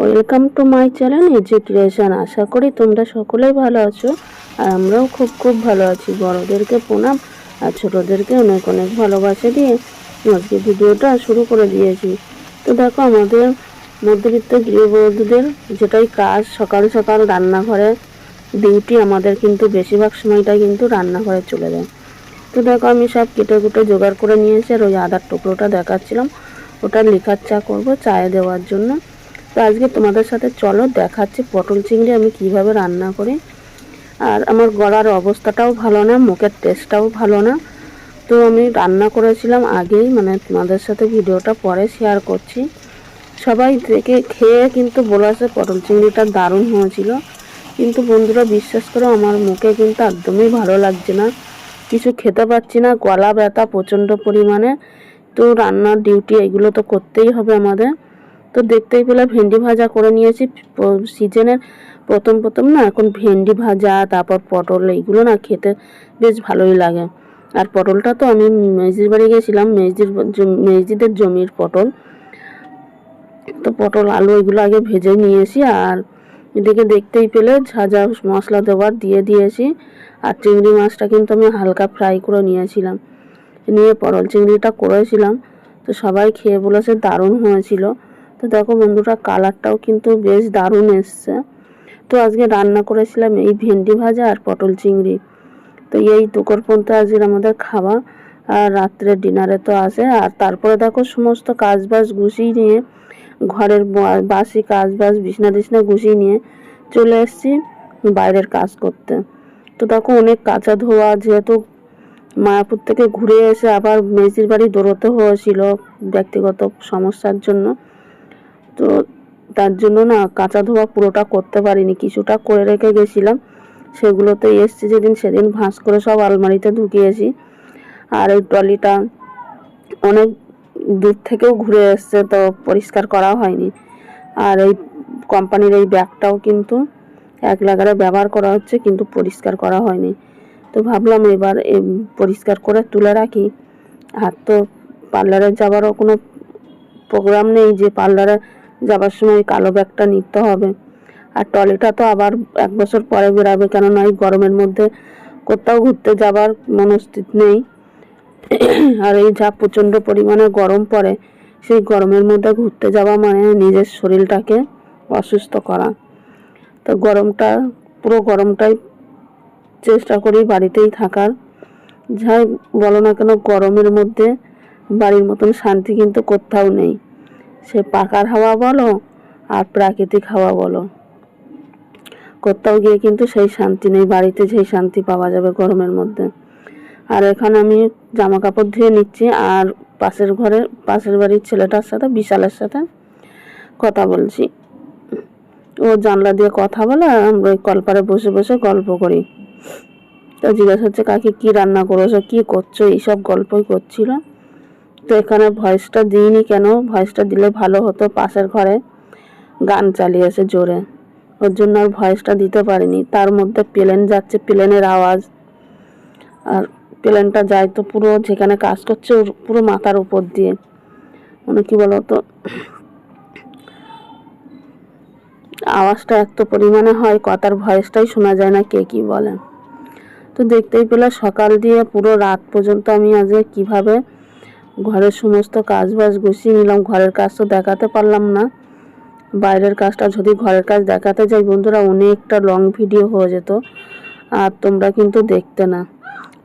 Welcome to my channel AG creation আশা করি তোমরা সকলেই ভালো আছো, আর আমরাও খুব খুব ভালো আছি। বড়োদেরকে প্রণাম, আর ছোটোদেরকে অনেক অনেক ভালোবাসা দিয়ে আজকে ভিডিওটা শুরু করে দিয়েছি। তো দেখো, আমাদের মধ্যবিত্ত গৃহবধূদের যেটাই কাজ, সকাল সকাল রান্নাঘরে ডিউটি আমাদের কিন্তু বেশিরভাগ সময়টা কিন্তু রান্নাঘরে চলে যায়। তো দেখো আমি সব কেটে কুটে জোগাড় করে নিয়েছি আর ওই আদার টুকরোটা দেখাচ্ছিলাম। ওটা লিখার চা করব চায়ে দেওয়ার জন্য। তো আজকে তোমাদের সাথে চলো দেখাচ্ছি পটল চিংড়ি আমি কীভাবে রান্না করি। আর আমার গলার অবস্থাটাও ভালো না, মুখের টেস্টটাও ভালো না। তো আমি রান্না করেছিলাম আগেই মানে তোমাদের সাথে ভিডিওটা পরে শেয়ার করছি। সবাই দেখে খেয়ে কিন্তু বলেছে পটল চিংড়িটা দারুণ হয়েছিল। কিন্তু বন্ধুরা বিশ্বাস করো, আমার মুখে কিন্তু একদমই ভালো লাগছে না। কিছু খেতে পাচ্ছি না, গলা ব্যথা প্রচণ্ড পরিমাণে। তো রান্নার ডিউটি এগুলো তো করতেই হবে আমাদের। তো দেখতেই পেলে ভেন্ডি ভাজা করে নিয়েছি। সিজনের প্রথম প্রথম না এখন ভেন্ডি ভাজা, তারপর পটল এইগুলো না খেতে বেশ ভালোই লাগে। আর পটলটা তো আমি মেজির বাড়ি গেছিলাম, মেজিদের জমির পটল। তো পটল, আলু এগুলো আগে ভেজে নিয়েছি আর এদিকে দেখতেই পেলে ঝাঁঝা মশলা দেওয়ার দিয়ে দিয়েছি। আর চিংড়ি মাছটা কিন্তু আমি হালকা ফ্রাই করে নিয়েছিলাম। নিয়ে পটল চিংড়িটা করেছিলাম। তো সবাই খেয়ে বলেছে দারুণ হয়েছিল। তো দেখো বন্ধুরা, কালারটাও কিন্তু বেশ দারুণ এসছে। তো আজকে রান্না করেছিলাম এই ভেন্ডি ভাজা আর পটল চিংড়ি। তো এই দুপুর পর্যন্ত আজকে আমাদের খাওয়া আর রাত্রে ডিনারে তো আসে আর তারপরে দেখো সমস্ত কাজ বাজ গুছিয়ে নিয়ে ঘরের বাসি কাজ বাজ বিছনা টিছনা গুছিয়ে নিয়ে চলে এসেছি বাইরের কাজ করতে। তো দেখো অনেক কাঁচা ধোয়া যেহেতু মায়াপুর থেকে ঘুরে এসে আবার মেজির বাড়ি দৌড়তে হয়েছিল ব্যক্তিগত সমস্যার জন্য। তো তার জন্য না কাঁচা ধোয়া পুরোটা করতে পারিনি, কিছুটা করে রেখে গেছিলাম। সেগুলোতে এসছি যেদিন সেদিন ভাঁজ করে সব আলমারিতে ঢুকিয়েছি। আর এই ট্রলিটা অনেক দূর থেকেও ঘুরে এসছে, তো পরিষ্কার করা হয়নি। আর এই কোম্পানির এই ব্যাগটাও কিন্তু এক লাগারে ব্যবহার করা হচ্ছে, কিন্তু পরিষ্কার করা হয়নি। তো ভাবলাম এবার পরিষ্কার করে তুলে রাখি। আর তো পার্লারে যাওয়ারও কোনো প্রোগ্রাম নেই যে পার্লারে যাবার সময় কালো ব্যাগটা নিতে হবে। আর ট্রলিটা তো আবার এক বছর পরে বেরাবে, কেননা এই গরমের মধ্যে কোথাও ঘুরতে যাবার মনস্থিত নেই। আর এই যা প্রচণ্ড পরিমাণে গরম পড়ে, সেই গরমের মধ্যে ঘুরতে যাওয়া মানে নিজের শরীরটাকে অসুস্থ করা। তো গরমটা, পুরো গরমটাই চেষ্টা করি বাড়িতেই থাকার। যাই বলো না কেন গরমের মধ্যে বাড়ির মতন শান্তি কিন্তু কোথাও নেই। সে পাকার হাওয়া বলো আর প্রাকৃতিক হাওয়া বলো। কোথাও গিয়ে কিন্তু সেই শান্তি নেই, বাড়িতে সেই শান্তি পাওয়া যাবে গরমের মধ্যে। আর এখানে আমি জামা কাপড় ধুয়ে নিচ্ছি আর পাশের ঘরে, পাশের বাড়ির ছেলেটার সাথে, বিশালের সাথে কথা বলছি। ও জানলা দিয়ে কথা বলে আর আমরা কলপারে বসে বসে গল্প করি। তো জিজ্ঞাসা হচ্ছে, কাকে, কি রান্না করেছ? কি করছ? এইসব গল্পই করছিল। তো এখানে ভয়েসটা দিইনি কেন? ভয়েসটা দিলে ভালো হতো পাশের ঘরে গান চালিয়েছে জোরে। ওর জন্য আর ভয়েসটা দিতে পারিনি। তার মধ্যে প্লেন যাচ্ছে, প্লেনের আওয়াজ। আর প্লেনটা যায় তো পুরো যেখানে কাজ করছে পুরো মাথার উপর দিয়ে। মানে কি বলতো? আওয়াজটা এত পরিমাণে হয়, কথার ভয়েসটাই শোনা যায় না, কে কি বলে। তো দেখতেই পেলে সকাল দিয়ে পুরো রাত পর্যন্ত আমি আজকে কীভাবে ঘরের সমস্ত কাজ বাজ গুছিয়ে নিলাম, ঘরের কাজ তো দেখাতে পারলাম না। বাইরের কাজটা যদি ঘরের কাজ দেখাতে যাই, বন্ধুরা, অনেকটা লং ভিডিও হয়ে যেত, আর তোমরা কিন্তু দেখতে না।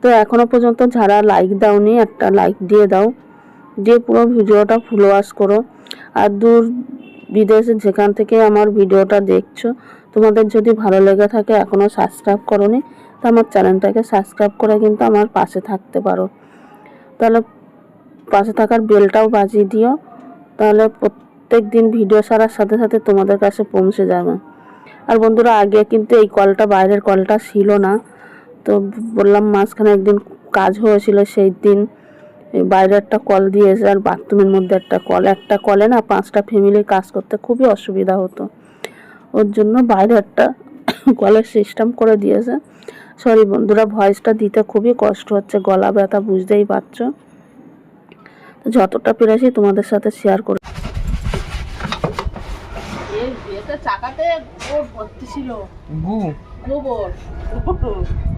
তো এখনও পর্যন্ত যারা লাইক দাওনি, একটা লাইক দিয়ে দাও। দিয়ে পুরো ভিডিওটা ফুল ওয়াশ করো। আর দূর বিদেশে যেখান থেকে আমার ভিডিওটা দেখছ, তোমাদের যদি ভালো লেগে থাকে এখনও সাবস্ক্রাইব করোনি, তো আমার চ্যানেলটাকে সাবস্ক্রাইব করে কিন্তু আমার পাশে থাকতে পারো। তাহলে পাশে থাকার বেলটাও বাজিয়ে দিও। তাহলে প্রত্যেক দিন ভিডিও সারার সাথে সাথে তোমাদের কাছে পৌঁছে যাবে। আর বন্ধুরা, আগে কিন্তু এই কলটা বাইরের কলটা ছিল না। তো বললাম মাঝখানে একদিন কাজ হয়েছিল সেই দিন বাইরে একটা কল দিয়েছে আর বাথরুমের মধ্যে একটা কল একটা কলে না পাঁচটা ফ্যামিলির কাজ করতে খুবই অসুবিধা হতো। ওর জন্য বাইরে একটা কলের সিস্টেম করে দিয়েছে। সরি বন্ধুরা ভয়েসটা দিতে খুবই কষ্ট হচ্ছে গলা ব্যথা বুঝতেই পারছ? যতটা পেরেছি তোমাদের সাথে শেয়ার করে চাকাতে ছিল। গু গোবর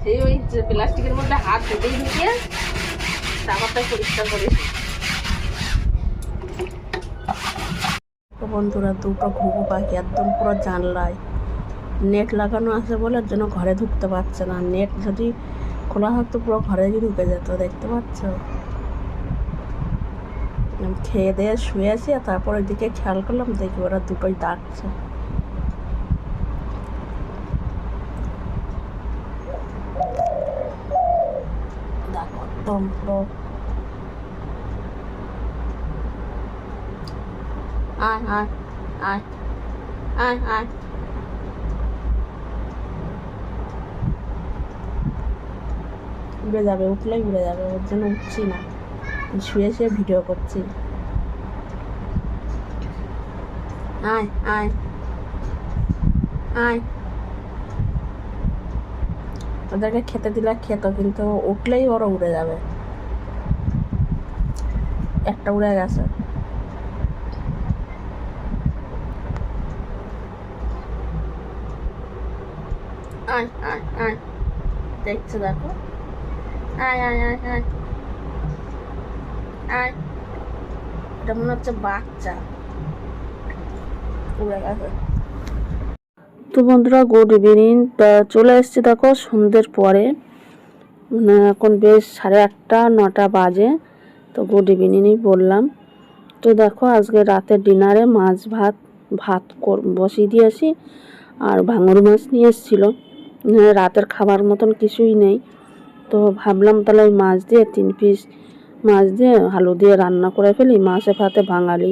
সেই ওই প্লাস্টিকের মধ্যে হাত ঢুকেই ঢুকিয়ে চাকাটা পরিষ্কার করেছি বন্ধুরা, দুটো ঘুঘু পাখি একদম পুরো জানলায়। নেট লাগানো আছে বলে জন্য ঘরে ঢুকতে পারছে না। নেট যদি খোলা থাকতো পুরো ঘরে ঢুকে যেত, দেখতে পাচ্ছ? খেয়ে দিয়ে শুয়েছি আর তারপর ওইদিকে খেয়াল করলাম দেখি ওরা দুটোই ডাকছে। আয় উড়ে যাবে, উঠলেই উড়ে যাবে, ওর জন্য উঠছি না। শুয়ে শুয়ে ভিডিও করছি। আয় আয় আয়। ওদেরকে খেতে দিলে খেত, কিন্তু উঠলেই ওরা উড়ে যাবে। একটা উড়ে গেছে। আয় আয় আয়। দেখছ, দেখো। আয় আয় আয় আয়। আয়। এটা মনে হচ্ছে বাচ্চা। উড়ে গেছে। তো বন্ধুরা গুড ইভিনিং তা চলে এসেছি দেখো সন্ধ্যের পরে। মানে এখন বেশ সাড়ে আটটা, নটা বাজে। তো গুড ইভিনিংই বললাম। তো দেখো আজকে রাতের ডিনারে মাছ ভাত ভাত বসিয়ে দিয়েছি আর ভাঙর মাছ নিয়ে এসেছিল। মানে রাতের খাবার মতন কিছুই নেই। তো ভাবলাম তাহলে ওই মাছ দিয়ে তিন পিস মাছ দিয়ে আলু দিয়ে রান্না করে ফেলি, মাছে ভাতে বাঙালি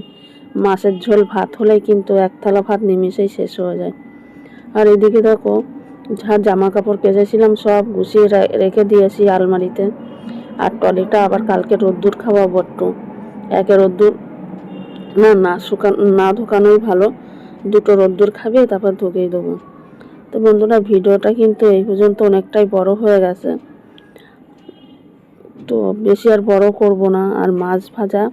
মাছের ঝোল ভাত হলেই কিন্তু এক থালা ভাত নিমিষেই শেষ হয়ে যায়। আর এদিকে দেখো যা জামা কাপড় কেচেছিলাম, সব গুছিয়ে রেখে দিয়েছি আলমারিতে। আর টলিটা আবার কালকে রোদ্দুর খাওয়াবো বট্টু। একে রোদ্দুর, না না, শুকান, না ধোকানোই ভালো। দুটো রোদ্দুর খাবে, তারপর ধুকেই দেবো। তো বন্ধুরা, ভিডিওটা কিন্তু এই পর্যন্ত অনেকটাই বড় হয়ে গেছে। তো বেশি আর বড় করব না। আর মাছ ভাজা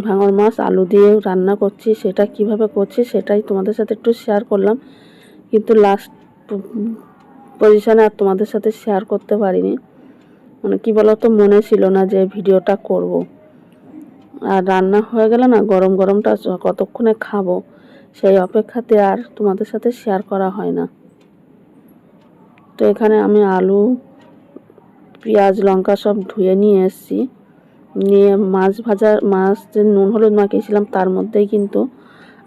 ভাঙর মাছ, আলু দিয়ে রান্না করছি, সেটা কীভাবে করছি সেটাই তোমাদের সাথে একটু শেয়ার করলাম। কিন্তু লাস্ট পজিশনে আর তোমাদের সাথে শেয়ার করতে পারিনি। মানে কি বলতো, মনে ছিল না যে ভিডিওটা করব। আর রান্না হয়ে গেলে না, গরম গরমটা কতক্ষণে খাব, সেই অপেক্ষাতে আর তোমাদের সাথে শেয়ার করা হয় না। তো এখানে আমি আলু, পেঁয়াজ, লঙ্কা সব ধুয়ে নিয়ে এসেছি। নিয়ে মাছ ভাজা, মাছ যে নুন, হলুদ মাখিয়েছিলাম, তার মধ্যেই কিন্তু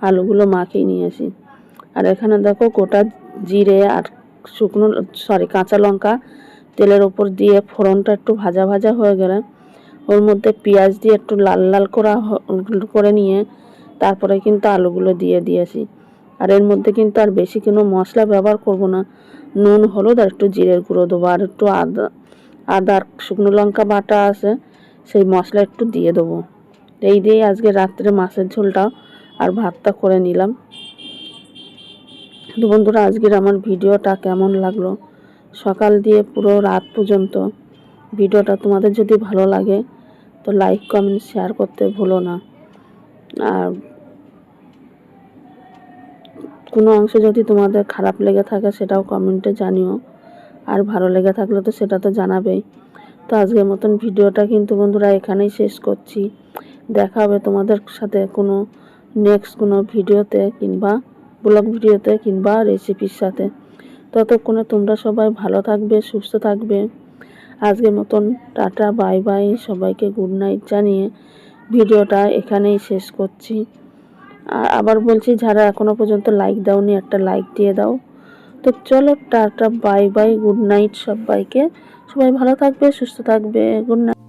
আলুগুলো মাখিয়ে নিয়েছি আর এখানে দেখো গোটা জিরে আর শুকনো সরি কাঁচা লঙ্কা তেলের ওপর দিয়ে ফোড়নটা একটু ভাজা ভাজা হয়ে গেলে, ওর মধ্যে পেঁয়াজ দিয়ে একটু লাল লাল করা করে নিয়ে তারপরে কিন্তু আলুগুলো দিয়ে দিয়েছি। আর এর মধ্যে কিন্তু আর বেশি কোনো মশলা ব্যবহার করব না। নুন, হলুদ আর একটু জিরের গুঁড়ো দেবো। আর একটু আদা আদা আর শুকনো লঙ্কা বাটা আছে, সেই মশলা একটু দিয়ে দেবো। এই দিয়েই আজকে রাত্রে মাছের ঝোলটা আর ভাতটা করে নিলাম। তো বন্ধুরা, আজকের আমার ভিডিওটা কেমন লাগল? সকাল দিয়ে পুরো রাত পর্যন্ত ভিডিওটা তোমাদের যদি ভালো লাগে, তো লাইক কমেন্ট শেয়ার করতে ভুলো না। আর কোনো অংশ যদি তোমাদের খারাপ লেগে থাকে, সেটাও কমেন্টে জানিও। আর ভালো লেগে থাকলে তো সেটা তো জানাবেই। তো আজকের মতন ভিডিওটা কিন্তু বন্ধুরা এখানেই শেষ করছি। দেখা হবে তোমাদের সাথে কোনো নেক্সট কোনো ভিডিওতে কিংবা ব্লগ ভিডিওতে কিংবা রেসিপির সাথে। ততক্ষণে তোমরা সবাই ভালো থাকবে, সুস্থ থাকবে। আজকের মতন টাটা বাই বাই সবাইকে গুড নাইট জানিয়ে ভিডিওটা এখানেই শেষ করছি। আর আবার বলছি, যারা এখনও পর্যন্ত লাইক দাওনি, একটা লাইক দিয়ে দাও। তো চলো, tata bye bye good night সবাইকে। সবাই ভালো থাকবে, সুস্থ থাকবে গুড নাইট